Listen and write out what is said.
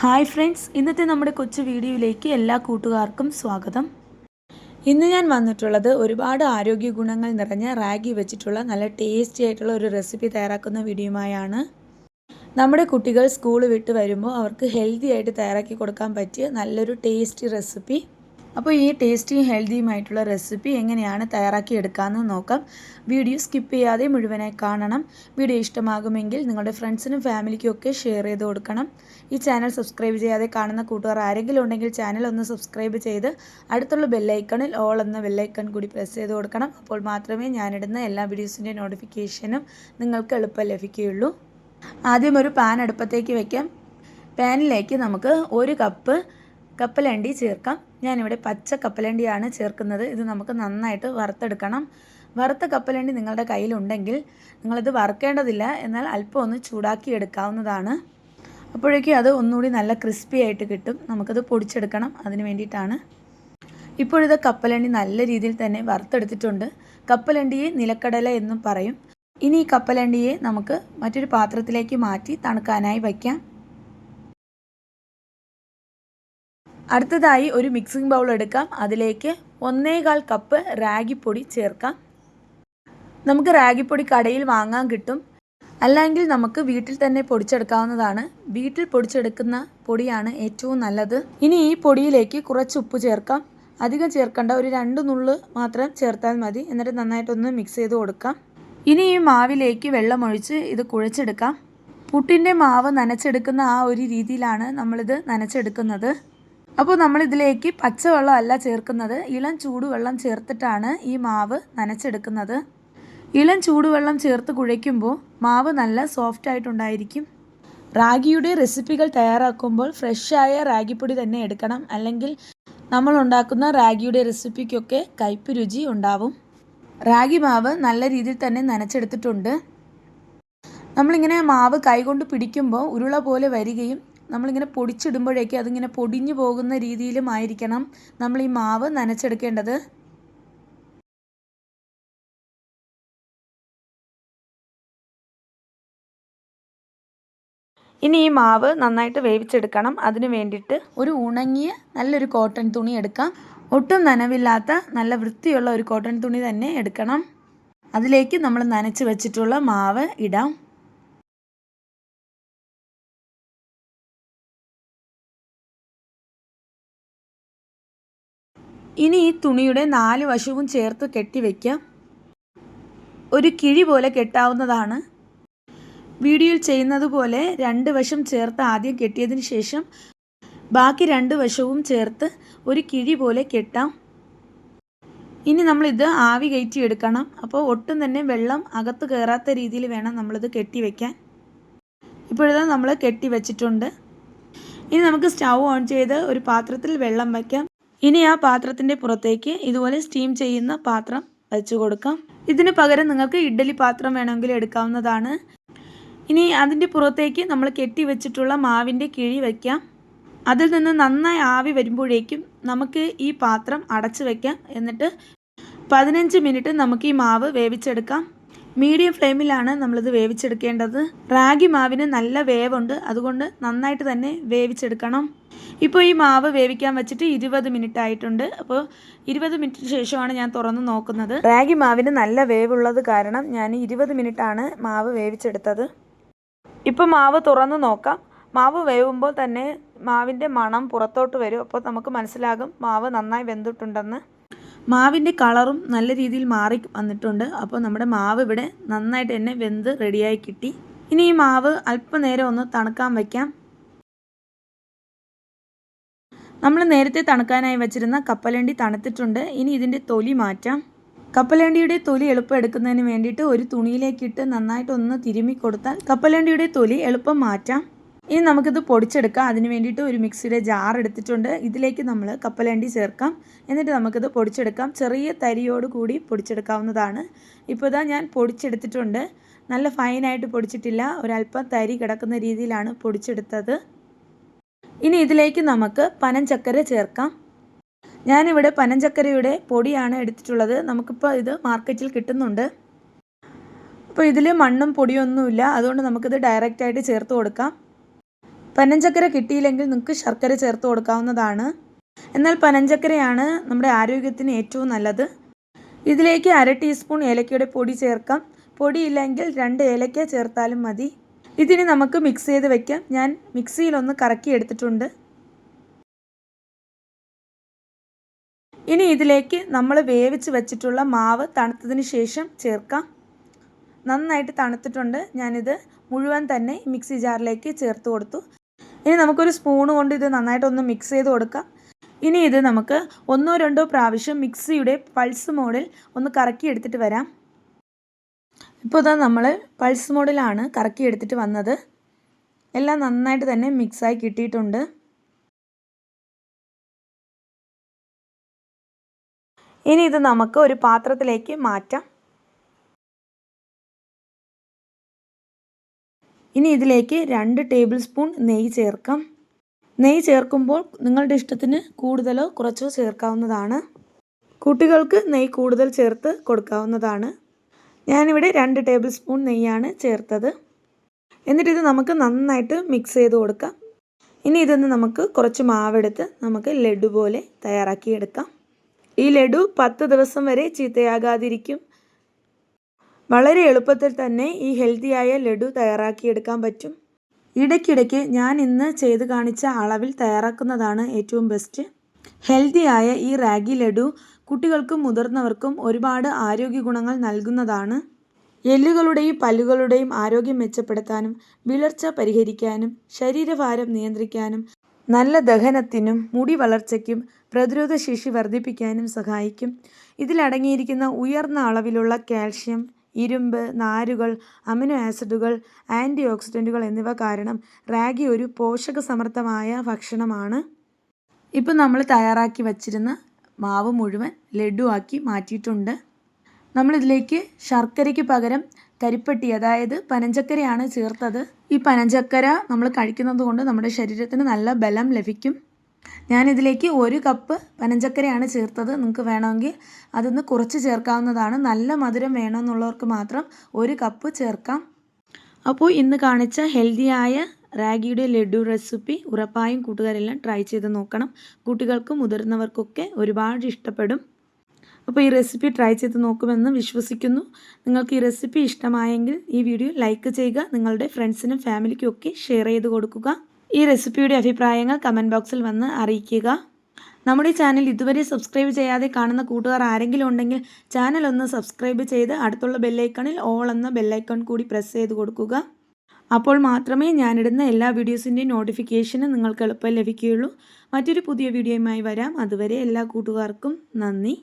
Hi friends ഇന്നത്തെ നമ്മുടെ കൊച്ചു വീഡിയോയിലേക്ക് എല്ലാ കൂട്ടുകാർക്കും സ്വാഗതം. ഇന്ന് ഞാൻ വന്നിട്ടുള്ളത് ഒരുപാട് ആരോഗ്യ ഗുണങ്ങൾ നിറഞ്ഞ റാഗി വെച്ചിട്ടുള്ള നല്ല ടേസ്റ്റി ആയിട്ടുള്ള ഒരു റെസിപ്പി തയ്യാറാക്കുന്ന വീഡിയോയുമായാണ്. നമ്മുടെ കുട്ടികൾ സ്കൂൾ വിട്ട് വരുമ്പോൾ അവർക്ക് ഹെൽത്തി ആയിട്ട് തയ്യാറാക്കി കൊടുക്കാൻ പറ്റിയ നല്ലൊരു ടേസ്റ്റി റെസിപ്പി അപ്പോൾ ഈ ടേസ്റ്റിയും ഹെൽത്തിയുമായിട്ടുള്ള റെസിപ്പി എങ്ങനെയാണ് തയ്യാറാക്കി എടുക്കാമെന്ന് നോക്കാം. വീഡിയോ സ്കിപ്പ് ചെയ്യാതെ മുഴുവനായി കാണണം. വീഡിയോ ഇഷ്ടമാകുമെങ്കിൽ നിങ്ങളുടെ ഫ്രണ്ട്സിനും ഫാമിലിക്കും ഒക്കെ ഷെയർ ചെയ്ത് കൊടുക്കണം. ഈ ചാനൽ സബ്സ്ക്രൈബ് ചെയ്യാതെ കാണുന്ന കൂട്ടുകാർ ആരെങ്കിലും ഉണ്ടെങ്കിൽ ചാനൽ ഒന്ന് സബ്സ്ക്രൈബ് ചെയ്ത് അടുത്തുള്ള ബെല്ലൈക്കണിൽ ഓൾ എന്ന ബെല്ലൈക്കൺ കൂടി പ്രസ് ചെയ്ത് കൊടുക്കണം. അപ്പോൾ മാത്രമേ ഞാനിടുന്ന എല്ലാ വീഡിയോസിന്റെ നോട്ടിഫിക്കേഷനും നിങ്ങൾക്ക് എളുപ്പം ലഭിക്കുകയുള്ളൂ. ആദ്യം ഒരു പാൻ അടുപ്പത്തേക്ക് വയ്ക്കാം പാനിലേക്ക് നമുക്ക് ഒരു കപ്പ് കപ്പലണ്ടി ചേർക്കാം. ഞാനിവിടെ പച്ച കപ്പലണ്ടിയാണ് ചേർക്കുന്നത്. ഇത് നമുക്ക് നന്നായിട്ട് വറുത്തെടുക്കണം. വറുത്ത കപ്പലണ്ടി നിങ്ങളുടെ കയ്യിലുണ്ടെങ്കിൽ നിങ്ങളിത് വറുക്കേണ്ടതില്ല. എന്നാൽ അല്പം ഒന്ന് ചൂടാക്കി എടുക്കാവുന്നതാണ്. അപ്പോഴേക്കും അത് ഒന്നുകൂടി നല്ല ക്രിസ്പി ആയിട്ട് കിട്ടും. നമുക്കത് പൊടിച്ചെടുക്കണം. അതിന് വേണ്ടിയിട്ടാണ്. ഇപ്പോഴിത് കപ്പലണ്ടി നല്ല രീതിയിൽ തന്നെ വറുത്തെടുത്തിട്ടുണ്ട്. കപ്പലണ്ടിയെ നിലക്കടല എന്നും പറയും. ഇനി ഈ കപ്പലണ്ടിയെ നമുക്ക് മറ്റൊരു പാത്രത്തിലേക്ക് മാറ്റി തണുക്കാനായി വയ്ക്കാം. അടുത്തതായി ഒരു മിക്സിംഗ് ബൗൾ എടുക്കാം. അതിലേക്ക് ഒന്നേകാൽ കപ്പ് റാഗിപ്പൊടി ചേർക്കാം. നമുക്ക് റാഗിപ്പൊടി കടയിൽ വാങ്ങാൻ കിട്ടും. അല്ലെങ്കിൽ നമുക്ക് വീട്ടിൽ തന്നെ പൊടിച്ചെടുക്കാവുന്നതാണ്. വീട്ടിൽ പൊടിച്ചെടുക്കുന്ന പൊടിയാണ് ഏറ്റവും നല്ലത്. ഇനി ഈ പൊടിയിലേക്ക് കുറച്ച് ഉപ്പ് ചേർക്കാം. അധികം ചേർക്കേണ്ട. ഒരു രണ്ട് നുള്ള് മാത്രം ചേർത്താൽ മതി. എന്നിട്ട് നന്നായിട്ടൊന്ന് മിക്സ് ചെയ്ത് കൊടുക്കാം. ഇനി ഈ മാവിലേക്ക് വെള്ളമൊഴിച്ച് ഇത് കുഴച്ചെടുക്കാം. പുട്ടിന്റെ മാവ് നനച്ചെടുക്കുന്ന ആ ഒരു രീതിയിലാണ് നമ്മളിത് നനച്ചെടുക്കുന്നത്. അപ്പോൾ നമ്മൾ ഇതിലേക്ക് പച്ചവെള്ളം അല്ല ചേർക്കുന്നത്. ഇളം ചൂടുവെള്ളം ചേർത്തിട്ടാണ് ഈ മാവ് നനച്ചെടുക്കുന്നത്. ഇളം ചൂടുവെള്ളം ചേർത്ത് കുഴയ്ക്കുമ്പോൾ മാവ് നല്ല സോഫ്റ്റ് ആയിട്ടുണ്ടായിരിക്കും. റാഗിയുടെ റെസിപ്പികൾ തയ്യാറാക്കുമ്പോൾ ഫ്രഷായ റാഗിപ്പൊടി തന്നെ എടുക്കണം. അല്ലെങ്കിൽ നമ്മൾ ഉണ്ടാക്കുന്ന റാഗിയുടെ റെസിപ്പിക്കൊക്കെ കയ്പ് രുചി ഉണ്ടാവും. റാഗി മാവ് നല്ല രീതിയിൽ തന്നെ നനച്ചെടുത്തിട്ടുണ്ട്. നമ്മളിങ്ങനെ മാവ് കൈകൊണ്ട് പിടിക്കുമ്പോൾ ഉരുള പോലെ വരികയും നമ്മളിങ്ങനെ പൊടിച്ചിടുമ്പോഴേക്ക് അതിങ്ങനെ പൊടിഞ്ഞു പോകുന്ന രീതിയിലുമായിരിക്കണം നമ്മൾ ഈ മാവ് നനച്ചെടുക്കേണ്ടത്. ഇനി ഈ മാവ് നന്നായിട്ട് വേവിച്ചെടുക്കണം. അതിന് വേണ്ടിയിട്ട് ഒരു ഉണങ്ങിയ നല്ലൊരു കോട്ടൺ തുണി എടുക്കാം. ഒട്ടും നനവില്ലാത്ത നല്ല വൃത്തിയുള്ള ഒരു കോട്ടൺ തുണി തന്നെ എടുക്കണം. അതിലേക്ക് നമ്മൾ നനച്ച് വെച്ചിട്ടുള്ള മാവ് ഇടാം. ഇനി ഈ തുണിയുടെ നാല് വശവും ചേർത്ത് കെട്ടിവെക്കാം ഒരു കിഴി പോലെ കെട്ടാവുന്നതാണ്. വീഡിയോയിൽ ചെയ്യുന്നത് പോലെ രണ്ട് വശം ചേർത്ത് ആദ്യം കെട്ടിയതിന് ശേഷം ബാക്കി രണ്ട് വശവും ചേർത്ത് ഒരു കിഴി പോലെ കെട്ടാം. ഇനി നമ്മളിത് ആവി കയറ്റി എടുക്കണം. അപ്പോൾ ഒട്ടും തന്നെ വെള്ളം അകത്ത് കയറാത്ത രീതിയിൽ വേണം നമ്മളിത് കെട്ടി ഇപ്പോഴിത് നമ്മൾ കെട്ടി വെച്ചിട്ടുണ്ട്. ഇനി നമുക്ക് സ്റ്റൗ ഓൺ ചെയ്ത് ഒരു പാത്രത്തിൽ വെള്ളം വയ്ക്കാം ഇനി ആ പാത്രത്തിന്റെ പുറത്തേക്ക് ഇതുപോലെ സ്റ്റീം ചെയ്യുന്ന പാത്രം വെച്ചു കൊടുക്കാം. ഇതിന് പകരം നിങ്ങൾക്ക് ഇഡ്ഡലി പാത്രം വേണമെങ്കിൽ എടുക്കാവുന്നതാണ്. ഇനി അതിന്റെ പുറത്തേക്ക് നമ്മൾ കെട്ടി വെച്ചിട്ടുള്ള മാവിന്റെ കിഴി വയ്ക്കാം അതിൽ നിന്ന് നന്നായി ആവി വരുമ്പോഴേക്കും നമുക്ക് ഈ പാത്രം അടച്ചു വയ്ക്കാം എന്നിട്ട് പതിനഞ്ച് മിനിറ്റ് നമുക്ക് ഈ മാവ് വേവിച്ചെടുക്കാം. മീഡിയം ഫ്ലെയിമിലാണ് നമ്മളിത് വേവിച്ചെടുക്കേണ്ടത്. റാഗി മാവിന് നല്ല വേവുണ്ട്. അതുകൊണ്ട് നന്നായിട്ട് തന്നെ വേവിച്ചെടുക്കണം. ഇപ്പോൾ ഈ മാവ് വേവിക്കാൻ വെച്ചിട്ട് ഇരുപത് മിനിറ്റ് ആയിട്ടുണ്ട്. അപ്പോൾ ഇരുപത് മിനിറ്റിന് ശേഷമാണ് ഞാൻ തുറന്ന് നോക്കുന്നത്. റാഗി മാവിന് നല്ല വേവുള്ളത് കാരണം ഞാൻ ഇരുപത് ആണ് മാവ് വേവിച്ചെടുത്തത്. ഇപ്പോൾ മാവ് തുറന്ന് നോക്കാം. മാവ് വേവുമ്പോൾ തന്നെ മാവിന്റെ മണം പുറത്തോട്ട് വരും. അപ്പോൾ നമുക്ക് മനസ്സിലാകും മാവ് നന്നായി വെന്തിട്ടുണ്ടെന്ന്. മാവിന്റെ കളറും നല്ല രീതിയിൽ മാറി വന്നിട്ടുണ്ട്. അപ്പോൾ നമ്മുടെ മാവ് ഇവിടെ നന്നായിട്ട് തന്നെ വെന്ത് റെഡിയായി കിട്ടി. ഇനി ഈ മാവ് അല്പനേരം ഒന്ന് തണുക്കാൻ വയ്ക്കാം നമ്മൾ നേരത്തെ തണുക്കാനായി വെച്ചിരുന്ന കപ്പലണ്ടി തണുത്തിട്ടുണ്ട്. ഇനി ഇതിന്റെ തൊലി മാറ്റാം. കപ്പലണ്ടിയുടെ തൊലി എളുപ്പം എടുക്കുന്നതിന് വേണ്ടിയിട്ട് ഒരു തുണിയിലേക്കിട്ട് നന്നായിട്ടൊന്ന് തിരുമ്മി കൊടുത്താൽ കപ്പലണ്ടിയുടെ തൊലി എളുപ്പം മാറ്റാം. ഇനി നമുക്കിത് പൊടിച്ചെടുക്കാം. അതിന് വേണ്ടിയിട്ട് ഒരു മിക്സിയുടെ ജാർ എടുത്തിട്ടുണ്ട്. ഇതിലേക്ക് നമ്മൾ കപ്പലണ്ടി ചേർക്കാം. എന്നിട്ട് നമുക്കിത് പൊടിച്ചെടുക്കാം. ചെറിയ തരിയോട് കൂടി പൊടിച്ചെടുക്കാവുന്നതാണ്. ഇപ്പോൾ ഇതാ ഞാൻ പൊടിച്ചെടുത്തിട്ടുണ്ട്. നല്ല ഫൈനായിട്ട് പൊടിച്ചിട്ടില്ല. ഒരല്പം തരി കിടക്കുന്ന രീതിയിലാണ് പൊടിച്ചെടുത്തത്. ഇനി ഇതിലേക്ക് നമുക്ക് പനഞ്ചക്കര ചേർക്കാം. ഞാനിവിടെ പനഞ്ചക്കരയുടെ പൊടിയാണ് എടുത്തിട്ടുള്ളത്. നമുക്കിപ്പോൾ ഇത് മാർക്കറ്റിൽ കിട്ടുന്നുണ്ട്. അപ്പോൾ ഇതിൽ മണ്ണും പൊടിയൊന്നുമില്ല. അതുകൊണ്ട് നമുക്കിത് ഡയറക്റ്റായിട്ട് ചേർത്ത് കൊടുക്കാം. പനഞ്ചക്കര കിട്ടിയില്ലെങ്കിൽ നിങ്ങൾക്ക് ശർക്കര ചേർത്ത് കൊടുക്കാവുന്നതാണ്. എന്നാൽ പനഞ്ചക്കരയാണ് നമ്മുടെ ആരോഗ്യത്തിന് ഏറ്റവും നല്ലത്. ഇതിലേക്ക് അര ടീസ്പൂൺ ഏലക്കയുടെ പൊടി ചേർക്കാം. പൊടിയില്ലെങ്കിൽ രണ്ട് ഏലക്ക ചേർത്താലും മതി. ഇതിന് നമുക്ക് മിക്സ് ചെയ്ത് വയ്ക്കാം ഞാൻ മിക്സിയിലൊന്ന് കറക്കി എടുത്തിട്ടുണ്ട്. ഇനി ഇതിലേക്ക് നമ്മൾ വേവിച്ച് വെച്ചിട്ടുള്ള മാവ് തണുത്തതിന് ശേഷം ചേർക്കാം. നന്നായിട്ട് തണുത്തിട്ടുണ്ട്. ഞാനിത് മുഴുവൻ തന്നെ മിക്സി ജാറിലേക്ക് ചേർത്ത് കൊടുത്തു. ഇനി നമുക്കൊരു സ്പൂൺ കൊണ്ട് ഇത് നന്നായിട്ടൊന്ന് മിക്സ് ചെയ്ത് കൊടുക്കാം. ഇനി ഇത് നമുക്ക് ഒന്നോ രണ്ടോ പ്രാവശ്യം മിക്സിയുടെ പൾസ് മോഡിൽ ഒന്ന് കറക്കി എടുത്തിട്ട് വരാം. ഇപ്പോൾ ഇതാ നമ്മൾ പൾസ് മോഡിലാണ് കറക്കി എടുത്തിട്ട് വന്നത്. എല്ലാം നന്നായിട്ട് തന്നെ മിക്സായി കിട്ടിയിട്ടുണ്ട്. ഇനി ഇത് നമുക്ക് ഒരു പാത്രത്തിലേക്ക് മാറ്റാം. ഇനി ഇതിലേക്ക് രണ്ട് ടേബിൾ സ്പൂൺ നെയ്യ് ചേർക്കാം. നെയ്യ് ചേർക്കുമ്പോൾ നിങ്ങളുടെ ഇഷ്ടത്തിന് കൂടുതലോ കുറച്ചോ ചേർക്കാവുന്നതാണ്. കുട്ടികൾക്ക് നെയ്യ് കൂടുതൽ ചേർത്ത് കൊടുക്കാവുന്നതാണ്. ഞാനിവിടെ രണ്ട് ടേബിൾ സ്പൂൺ നെയ്യാണ് ചേർത്തത്. എന്നിട്ട് ഇത് നമുക്ക് നന്നായിട്ട് മിക്സ് ചെയ്ത് കൊടുക്കാം. ഇനി ഇതൊന്ന് നമുക്ക് കുറച്ച് മാവെടുത്ത് നമുക്ക് ലഡു പോലെ തയ്യാറാക്കിയെടുക്കാം. ഈ ലഡു പത്ത് ദിവസം വരെ ചീത്തയാകാതിരിക്കും. വളരെ എളുപ്പത്തിൽ തന്നെ ഈ ഹെൽത്തിയായ ലഡു തയ്യാറാക്കിയെടുക്കാൻ പറ്റും. ഇടയ്ക്കിടയ്ക്ക് ഞാൻ ഇന്ന് ചെയ്ത് കാണിച്ച അളവിൽ തയ്യാറാക്കുന്നതാണ് ഏറ്റവും ബെസ്റ്റ്. ഹെൽത്തിയായ ഈ റാഗി ലഡു കുട്ടികൾക്കും മുതിർന്നവർക്കും ഒരുപാട് ആരോഗ്യ ഗുണങ്ങൾ നൽകുന്നതാണ്. എല്ലുകളുടെയും പല്ലുകളുടെയും ആരോഗ്യം മെച്ചപ്പെടുത്താനും വിളർച്ച പരിഹരിക്കാനും ശരീരഭാരം നിയന്ത്രിക്കാനും നല്ല ദഹനത്തിനും മുടി വളർച്ചയ്ക്കും പ്രതിരോധ ശേഷി വർദ്ധിപ്പിക്കാനും സഹായിക്കും. ഇതിലടങ്ങിയിരിക്കുന്ന ഉയർന്ന അളവിലുള്ള കാൽഷ്യം ഇരുമ്പ് നാരുകൾ അമിനോ ആസിഡുകൾ ആന്റി ഓക്സിഡന്റുകൾ എന്നിവ കാരണം റാഗി ഒരു പോഷകസമൃദ്ധമായ ഭക്ഷണമാണ്. ഇപ്പം നമ്മൾ തയ്യാറാക്കി വച്ചിരുന്ന മാവ് മുഴുവൻ ലഡു ആക്കി മാറ്റിയിട്ടുണ്ട്. നമ്മളിതിലേക്ക് ശർക്കരയ്ക്ക് പകരം കരിപ്പട്ടി അതായത് പനഞ്ചക്കരയാണ് ചേർത്തത്. ഈ പനഞ്ചക്കര നമ്മൾ കഴിക്കുന്നത് കൊണ്ട് നമ്മുടെ ശരീരത്തിന് നല്ല ബലം ലഭിക്കും. ഞാനിതിലേക്ക് ഒരു കപ്പ് പനഞ്ചക്കരയാണ് ചേർത്തത്. നിങ്ങൾക്ക് വേണമെങ്കിൽ അതൊന്ന് കുറച്ച് ചേർക്കാവുന്നതാണ്. നല്ല മധുരം വേണമെന്നുള്ളവർക്ക് മാത്രം ഒരു കപ്പ് ചേർക്കാം. അപ്പോൾ ഇന്ന് കാണിച്ച ഹെൽത്തിയായ റാഗിയുടെ ലഡു റെസിപ്പി ഉറപ്പായും കൂട്ടുകാരെല്ലാം ട്രൈ ചെയ്ത് നോക്കണം. കുട്ടികൾക്കും മുതിർന്നവർക്കൊക്കെ ഒരുപാട് ഇഷ്ടപ്പെടും. അപ്പോൾ ഈ റെസിപ്പി ട്രൈ ചെയ്ത് നോക്കുമെന്ന് വിശ്വസിക്കുന്നു. നിങ്ങൾക്ക് ഈ റെസിപ്പി ഇഷ്ടമായെങ്കിൽ ഈ വീഡിയോ ലൈക്ക് ചെയ്യുക. നിങ്ങളുടെ ഫ്രണ്ട്സിനും ഫാമിലിക്കും ഒക്കെ ഷെയർ ചെയ്ത് കൊടുക്കുക. ഈ റെസിപ്പിയുടെ അഭിപ്രായങ്ങൾ കമന്റ് ബോക്സിൽ വന്ന് അറിയിക്കുക. നമ്മുടെ ചാനൽ ഇതുവരെ സബ്സ്ക്രൈബ് ചെയ്യാതെ കാണുന്ന കൂട്ടുകാർ ആരെങ്കിലും ഉണ്ടെങ്കിൽ ചാനൽ ഒന്ന് സബ്സ്ക്രൈബ് ചെയ്ത് അടുത്തുള്ള ബെല്ലൈക്കണിൽ ഓൾ എന്ന ബെല്ലൈക്കൺ കൂടി പ്രസ് ചെയ്ത് കൊടുക്കുക. അപ്പോൾ മാത്രമേ ഞാനിടുന്ന എല്ലാ വീഡിയോസിന്റെയും നോട്ടിഫിക്കേഷന് നിങ്ങൾക്ക് എളുപ്പം ലഭിക്കുകയുള്ളൂ. മറ്റൊരു പുതിയ വീഡിയോയുമായി വരാം. അതുവരെ എല്ലാ കൂട്ടുകാർക്കും നന്ദി.